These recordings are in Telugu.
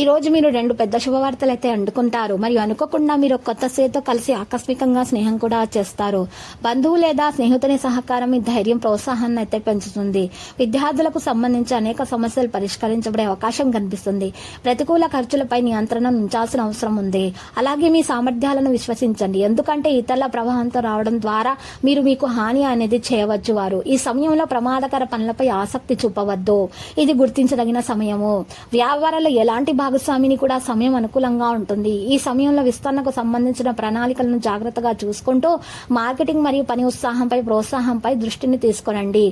ఈ రోజు మీరు రెండు పెద్ద శుభవార్తలు అయితే అందుకుంటారు మరియు అనుకోకుండా మీరు కొత్త స్త్రీతో కలిసి ఆకస్మికంగా స్నేహం కూడా చేస్తారు. బంధువు లేదా స్నేహితుని సహకారం మీ ధైర్యం ప్రోత్సాహాన్ని అయితే పెంచుతుంది. విద్యార్థులకు సంబంధించి అనేక సమస్యలు పరిష్కరించబడే అవకాశం కనిపిస్తుంది. ప్రతికూల ఖర్చులపై నియంత్రణ ఉంచాల్సిన అవసరం ఉంది. అలాగే మీ సామర్థ్యాలను విశ్వసించండి. ఎందుకంటే ఇతరుల ప్రభావంతో రావడం ద్వారా మీరు మీకు హాని అనేది చేయవచ్చు వారు. ఈ సమయంలో ప్రమాదకర పనులపై ఆసక్తి చూపవద్దు. ఇది గుర్తించదగిన సమయము. వ్యాపారాలు ఎలాంటి భాగస్వామిని కూడా సమయం అనుకూలంగా ఉంటుంది. ఈ సమయంలో విస్తరణకు సంబంధించిన ప్రణాళికలను జాగ్రత్తగా చూసుకుంటూ మార్కెటింగ్ మరియు పని ఉత్సాహంపై ప్రోత్సాహంపై దృష్టిని తీసుకురండి.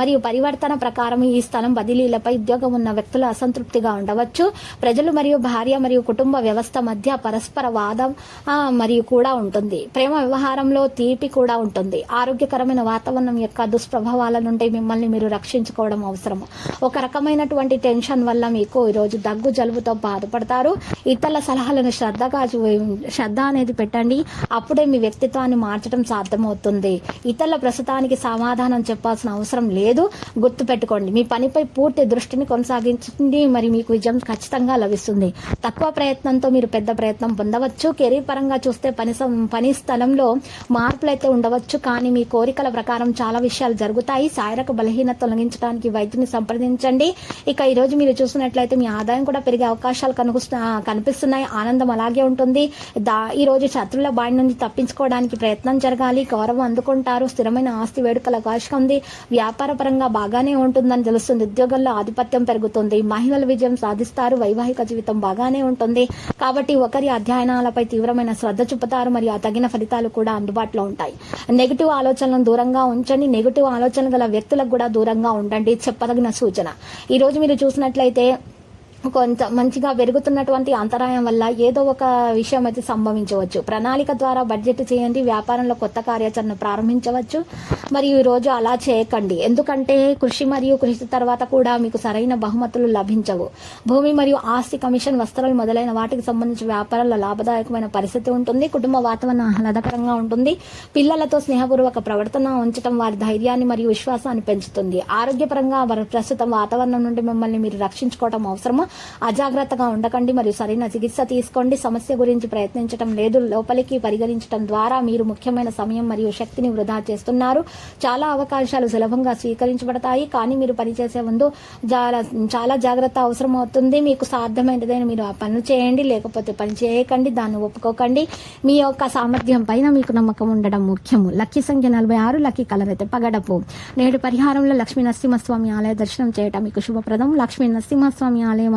మరియు పరివర్తన ప్రకారం ఈ స్థలం బదిలీలపై ఉద్యోగం ఉన్న వ్యక్తులు అసంతృప్తిగా ఉండవచ్చు. ప్రజలు మరియు భార్య మరియు కుటుంబ వ్యవస్థ మధ్య పరస్పర వాదం మరియు కూడా ఉంటుంది. ప్రేమ వ్యవహారంలో తీపి కూడా ఉంటుంది. ఆరోగ్యకరమైన వాతావరణం యొక్క దుష్ప్రభావాల నుండి మిమ్మల్ని మీరు రక్షించుకోవడం అవసరం. ఒక రకమైనటువంటి టెన్షన్ వల్ల మీకు ఈరోజు దగ్గు జలుబుతో బాధపడతారు. ఇతరుల సలహాలను శ్రద్ధగా శ్రద్ధ అనేది పెట్టండి. అప్పుడే మీ వ్యక్తిత్వాన్ని మార్చడం సాధ్యమవుతుంది. ఇతరుల ప్రస్తుతానికి సమాధానం చెప్పాల్సిన అవసరం లేదు. గుర్తు పెట్టుకోండి. మీ పనిపై పూర్తి దృష్టిని కొనసాగించండి. మరి మీకు విజయం ఖచ్చితంగా లభిస్తుంది. తక్కువ ప్రయత్నంతో మీరు పెద్ద ప్రయత్నం పొందవచ్చు. కెరీర్ పరంగా చూస్తే పని సం- పని స్థలంలో మార్పులు అయితే ఉండవచ్చు. కానీ మీ కోరికల ప్రకారం చాలా విషయాలు జరుగుతాయి. శారీరక బలహీనత తొలగించడానికి వైద్యుని సంప్రదించండి. ఇక ఈ రోజు మీరు చూసినట్లయితే మీ ఆదాయం కూడా పెరిగే అవకాశాలు కనుగుస్తా కనిపిస్తున్నాయి. ఆనందం అలాగే ఉంటుంది. దా ఈరోజు శత్రుల శత్రువుల బాడి నుండి తప్పించుకోవడానికి ప్రయత్నం జరగాలి. గౌరవం అందుకుంటారు. స్థిరమైన ఆస్తి వేడుకల అవకాశం ఉంది. వ్యాపార పరంగా బాగానే ఉంటుందని తెలుస్తుంది. ఉద్యోగంలో ఆధిపత్యం పెరుగుతుంది. మహిళలు విజయం సాధిస్తారు. వైవాహిక జీవితం బాగానే ఉంటుంది. కాబట్టి ఒకరి అధ్యయనాలపై తీవ్రమైన శ్రద్ధ చూపుతారు. మరియు ఆ తగిన ఫలితాలు కూడా అందుబాటులో ఉంటాయి. నెగిటివ్ ఆలోచనలను దూరంగా ఉంచండి. నెగిటివ్ ఆలోచన గల వ్యక్తులకు కూడా దూరంగా ఉండండి. చెప్పదగిన సూచన. ఈ రోజు మీరు చూసినట్లయితే కొంత మంచిగా పెరుగుతున్నటువంటి అంతరాయం వల్ల ఏదో ఒక విషయం అయితే సంభవించవచ్చు. ప్రణాళిక ద్వారా బడ్జెట్ చేయండి వ్యాపారంలో కొత్త కార్యాచరణ ప్రారంభించవచ్చు. మరియు ఈరోజు రోజు అలా చేయకండి. ఎందుకంటే కృషి మరియు కృషి తర్వాత కూడా మీకు సరైన బహుమతులు లభించవు. భూమి మరియు ఆస్తి కమిషన్ వస్త్రాలు మొదలైన వాటికి సంబంధించి వ్యాపారాల్లో లాభదాయకమైన పరిస్థితి ఉంటుంది. కుటుంబ వాతావరణం ఆహ్లాదకరంగా ఉంటుంది. పిల్లలతో స్నేహపూర్వక ప్రవర్తన ఉంచడం వారి ధైర్యాన్ని మరియు విశ్వాసాన్ని పెంచుతుంది. ఆరోగ్యపరంగా ప్రస్తుతం వాతావరణం నుండి మిమ్మల్ని మీరు రక్షించుకోవడం అవసరము? అజాగ్రత్తగా ఉండకండి మరియు సరైన చికిత్స తీసుకోండి. సమస్య గురించి ప్రయత్నించడం లేదు. లోపలికి పరిగణించడం ద్వారా మీరు ముఖ్యమైన సమయం మరియు శక్తిని వృధా చేస్తున్నారు. చాలా అవకాశాలు సులభంగా స్వీకరించబడతాయి. కానీ మీరు పనిచేసే ముందు చాలా చాలా జాగ్రత్త అవసరం అవుతుంది మీకు సాధ్యమైనదైనా మీరు ఆ పనులు చేయండి. లేకపోతే పని చేయకండి. దాన్ని ఒప్పుకోకండి. మీ యొక్క సామర్థ్యం పైన మీకు నమ్మకం ఉండడం ముఖ్యము. లక్కీ సంఖ్య నలభై ఆరు లక్కీ కలర్ అయితే పగడపు. నేడు పరిహారంలో లక్ష్మీ నరసింహస్వామి ఆలయ దర్శనం చేయటం మీకు శుభప్రదం. లక్ష్మీ నరసింహస్వామి ఆలయం